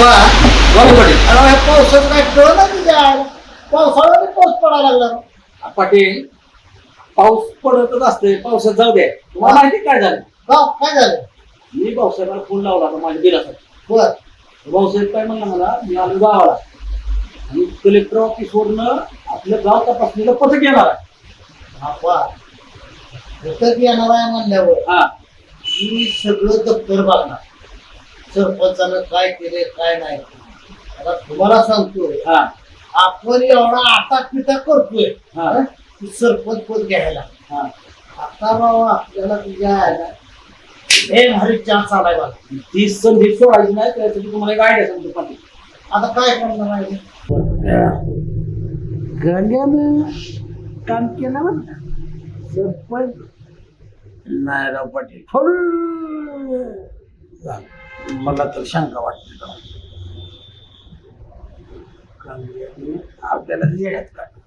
अरे ह्या पावसाचं काय कळलं पावसाळ्यात पाऊस पडायला लागला. पाटील पाऊस पडतच असते पावसात जाऊ दे. तुम्हाला माहिती काय झालं? का काय झालं? मी भाऊसाहेबाला फोन लावला होता माझ्या बिलासाठी बर. भाऊसाहेब काय म्हणला मला? मी आलो गावाला. आणि कलेक्टर ऑफिसवरनं आपलं गाव तपासणीला पथक येणार आहे. आप्पा घटक येणार आहे म्हणल्यावर हा. मी सगळं दप्तर बघणार. सरपंचानं काय केले काय नाही. आता तुम्हाला सांगतोय हा. आपण एवढा आता पिता करतोय हा. हं? की सरपंच पद घ्यायला? हा. आता बाबा आपल्याला तुझ्या आयला हे भारी चान्स आलाय बघा. ती संधी सोडायची नाही त्यासाठी तुम्हाला एक आयडिया सांगतो पाटील. आता काय करणार आहे? गण्यानं काम केलं बरं का? सरपंच नाही राव पाटील. फुल! झालं. मला तर शंका वाटते. गंग्याने आपल्याला काढ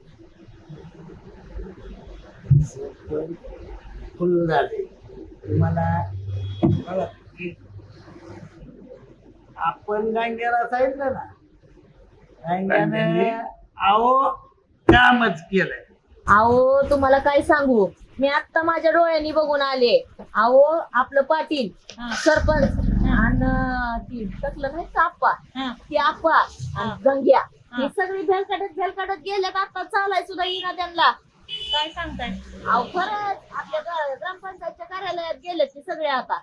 फुल झाले मला मला की आपण गांग्याला सांगितलं ना गांग्याने अहो कामच केलंय. अहो तुम्हाला काय सांगू? मी आता माझ्या डोळ्यांनी बघून आले. अहो आपलं पाटील सरपंच आणि ती टकलं नाही का आप्पा ती आप्पा आणि गंग्या. हे. सगळी भेल काढत भेल काढत गेल्यात आता चालाय सुद्धा येईना त्यांना. काय सांगताय? अहो खरंच आपल्या ग्रामपंचायतच्या कार्यालयात गेले ते सगळे आता.